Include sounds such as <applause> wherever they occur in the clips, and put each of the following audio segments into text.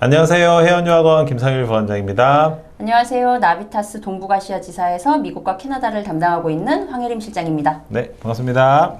안녕하세요. 해연유학원 김상일 부원장입니다. 안녕하세요. 나비타스 동북아시아 지사에서 미국과 캐나다를 담당하고 있는 황혜림 실장입니다. 네, 반갑습니다.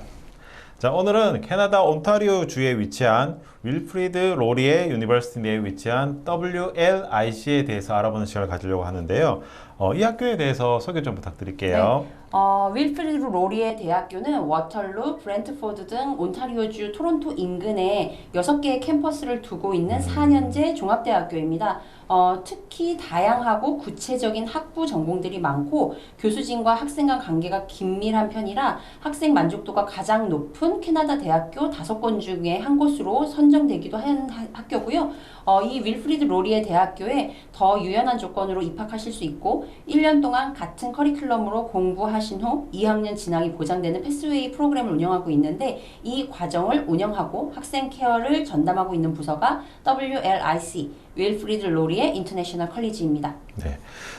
자, 오늘은 캐나다 온타리오 주에 위치한 윌프리드 로리의 유니버시티 내에 위치한 WLIC에 대해서 알아보는 시간을 가지려고 하는데요. 어, 이 학교에 대해서 소개 좀 부탁드릴게요. 어, 윌프리드 로리의 대학교는 워털루, 브렌트포드 등 온타리오주 토론토 인근에 6개의 캠퍼스를 두고 있는 4년제 종합대학교입니다. 어, 특히 다양하고 구체적인 학부 전공들이 많고 교수진과 학생 간 관계가 긴밀한 편이라 학생 만족도가 가장 높은 캐나다 대학교 5권 중에 한 곳으로 선 정되기도 한 하- 학교고요. 어, 이 윌프리드 로리의 대학교에 더 유연한 조건으로 입학하실 수 있고 1년 동안 같은 커리큘럼으로 공부하신 후 2학년 진학이 보장되는 패스웨이 프로그램을 운영하고 있는데 이 과정을 운영하고 학생 케어를 전담하고 있는 부서가 WLIC 윌프리드 로리의 인터내셔널 컬리지입니다. 네.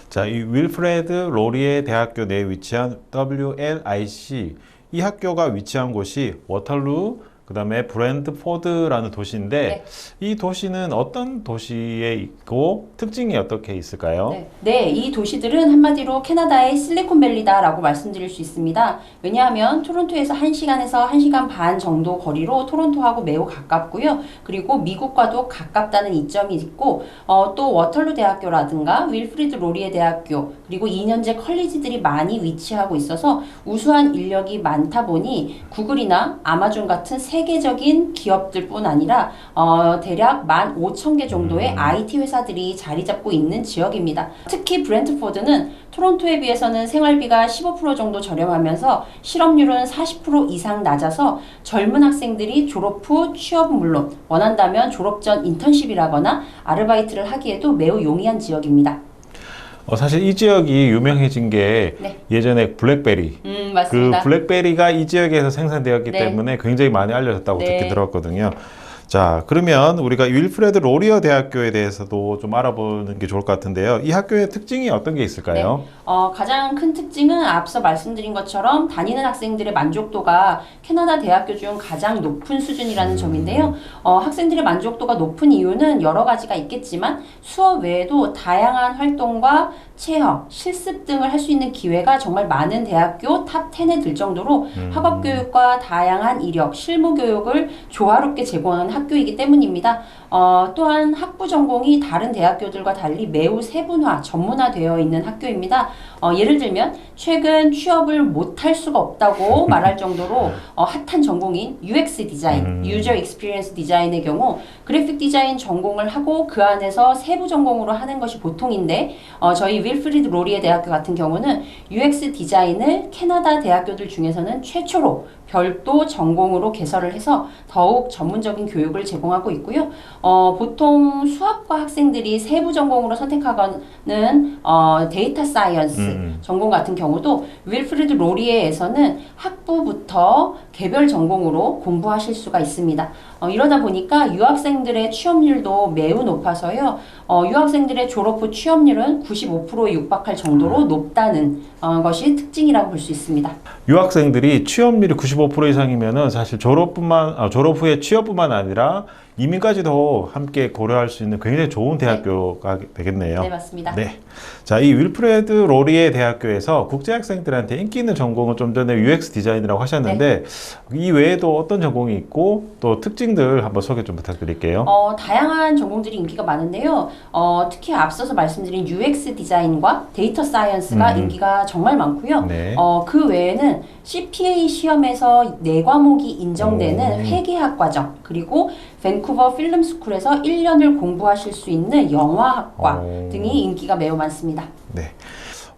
자, 이 윌프레드 로리의 대학교 내에 위치한 WLIC 이 학교가 위치한 곳이 워털루 그 다음에 브랜드포드라는 도시인데 네. 이 도시는 어떤 도시에 있고 특징이 어떻게 있을까요? 네, 네, 이 도시들은 한마디로 캐나다의 실리콘밸리다라고 말씀드릴 수 있습니다. 왜냐하면 토론토에서 1시간에서 1시간 반 정도 거리로 토론토하고 매우 가깝고요. 그리고 미국과도 가깝다는 이점이 있고 어, 또 워털루 대학교라든가 윌프리드 로리의 대학교 그리고 2년제 컬리지들이 많이 위치하고 있어서 우수한 인력이 많다 보니 구글이나 아마존 같은 세 계적인 기업들뿐 아니라 어, 대략 15,000개 정도의 IT 회사들이 자리 잡고 있는 지역입니다. 특히 브렌트포드는 토론토에 비해서는 생활비가 15% 정도 저렴하면서 실업률은 40% 이상 낮아서 젊은 학생들이 졸업 후 취업은 물론 원한다면 졸업 전 인턴십이라거나 아르바이트를 하기에도 매우 용이한 지역입니다. 어, 사실 이 지역이 유명해진 게 네. 예전에 블랙베리 음, 그 맞습니다. 블랙베리가 이 지역에서 생산되었기 네. 때문에 굉장히 많이 알려졌다고 네. 듣게 들었거든요. 자, 그러면 우리가 윌프레드 로리어 대학교에 대해서도 좀 알아보는 게 좋을 것 같은데요. 이 학교의 특징이 어떤 게 있을까요? 어, 가장 큰 특징은 앞서 말씀드린 것처럼 다니는 학생들의 만족도가 캐나다 대학교 중 가장 높은 수준이라는 점인데요. 어, 학생들의 만족도가 높은 이유는 여러 가지가 있겠지만 수업 외에도 다양한 활동과 체험, 실습 등을 할 수 있는 기회가 정말 많은 대학교 탑 10에 들 정도로 학업 교육과 다양한 이력, 실무 교육을 조화롭게 제공하는 학교이기 때문입니다. 어, 또한 학부 전공이 다른 대학교들과 달리 매우 세분화, 전문화되어 있는 학교입니다. 어, 예를 들면 최근 취업을 못할 수가 없다고 <laughs> 말할 정도로 어, 핫한 전공인 UX 디자인, 음. User Experience 디자인의 경우 그래픽 디자인 전공을 하고 그 안에서 세부 전공으로 하는 것이 보통인데 어, 저희 윌프리드 로리의 대학교 같은 경우는 UX 디자인을 캐나다 대학교들 중에서는 최초로 별도 전공으로 개설을 해서 더욱 전문적인 교육을 제공하고 있고요. 어, 보통 수학과 학생들이 세부 전공으로 선택하는 어, 데이터 사이언스 음. 전공 같은 경우도 윌프리드 로리에에서는 학부부터 개별 전공으로 공부하실 수가 있습니다. 어, 이러다 보니까 유학생들의 취업률도 매우 높아서요. 어, 유학생들의 졸업 후 취업률은 95%에 육박할 정도로 높다는 어, 것이 특징이라고 볼 수 있습니다. 유학생들이 취업률이 95% 이상이면은 사실 졸업뿐만 아, 졸업 후에 취업뿐만 아니라 이민까지도 함께 고려할 수 있는 굉장히 좋은 대학교가 되겠네요. 네, 맞습니다. 네. 자, 이 윌프레드 로리의 대학교에서 국제 학생들한테 인기 있는 전공은 좀 전에 UX 디자인이라고 하셨는데 이 외에도 어떤 전공이 있고 또 특징들 한번 소개 좀 부탁드릴게요. 어, 다양한 전공들이 인기가 많은데요. 어, 특히 앞서서 말씀드린 UX 디자인과 데이터 사이언스가 음. 인기가 정말 많고요. 네. 어, 그 외에는 CPA 시험에서 네 과목이 인정되는 오. 회계학 과정, 그리고 밴쿠버 필름 스쿨에서 1년을 공부하실 수 있는 영화학과 오. 등이 인기가 매우 많습니다. 네.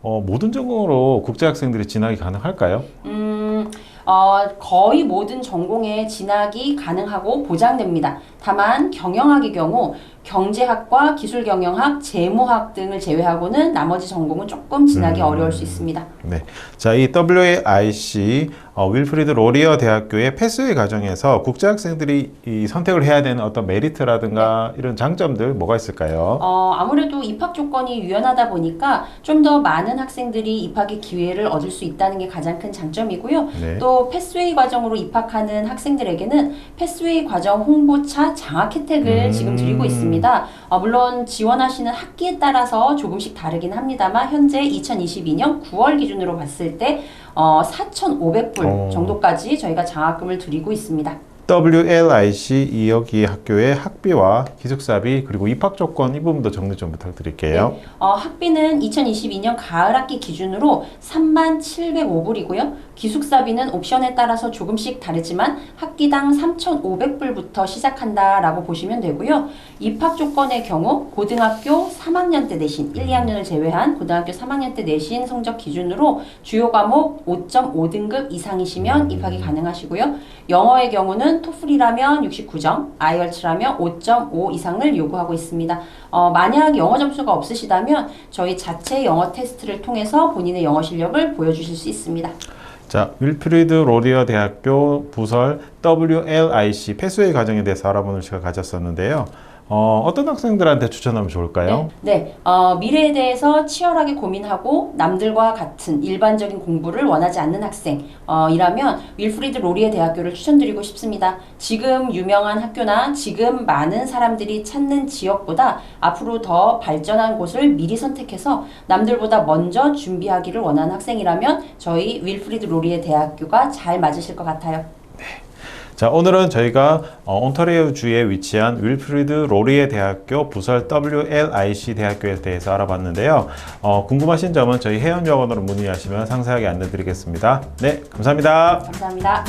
어, 모든 전공으로 국제 학생들이 진학이 가능할까요? 음, 어, 거의 모든 전공에 진학이 가능하고 보장됩니다. 다만 경영학의 경우 경제학과 기술경영학, 재무학 등을 제외하고는 나머지 전공은 조금 진학이 음. 어려울 수 있습니다. 네. 자, 이 WAIC 어, 윌프리드 로리어 대학교의 패스웨이 과정에서 국제 학생들이 이 선택을 해야 되는 어떤 메리트라든가 이런 장점들 뭐가 있을까요? 어, 아무래도 입학 조건이 유연하다 보니까 좀 더 많은 학생들이 입학의 기회를 얻을 수 있다는 게 가장 큰 장점이고요. 네. 또 패스웨이 과정으로 입학하는 학생들에게는 패스웨이 과정 홍보차 장학 혜택을 음. 지금 드리고 있습니다. 있습니다. 어, 물론 지원하시는 학기에 따라서 조금씩 다르긴 합니다만 현재 2022년 9월 기준으로 봤을 때 어, 4,500불 오. 정도까지 저희가 장학금을 드리고 있습니다. WLIC 이여기 학교의 학비와 기숙사비 그리고 입학 조건 이 부분도 정리 좀 부탁드릴게요. 어, 학비는 2022년 가을 학기 기준으로 37,500불이고요. 기숙사비는 옵션에 따라서 조금씩 다르지만 학기당 3,500불부터 시작한다라고 보시면 되고요. 입학 조건의 경우 고등학교 3학년 때 내신 1, 2학년을 제외한 고등학교 3학년 때 내신 성적 기준으로 주요 과목 5.5등급 이상이시면 입학이 가능하시고요. 영어의 경우는 토플이라면 69점, 아이얼츠라면 5.5 이상을 요구하고 있습니다. 어, 만약 영어 점수가 없으시다면 저희 자체 영어 테스트를 통해서 본인의 영어 실력을 보여주실 수 있습니다. 자, 윌프리드 로리어 대학교 부설 WLIC 패스웨이 과정에 대해서 알아보는 시간 가졌었는데요. 어, 어떤 학생들한테 추천하면 좋을까요? 네, 네. 어, 미래에 대해서 치열하게 고민하고 남들과 같은 일반적인 공부를 원하지 않는 학생 어, 이라면 윌프리드 로리에 대학교를 추천드리고 싶습니다. 지금 유명한 학교나 지금 많은 사람들이 찾는 지역보다 앞으로 더 발전한 곳을 미리 선택해서 남들보다 먼저 준비하기를 원하는 학생이라면 저희 윌프리드 로리에 대학교가 잘 맞으실 것 같아요. 자, 오늘은 저희가 어, 온타리오 주에 위치한 윌프리드 로리에 대학교 부설 WLIC 대학교에 대해서 알아봤는데요. 어, 궁금하신 점은 저희 해연여원으로 문의하시면 상세하게 안내드리겠습니다. 네, 감사합니다. 감사합니다.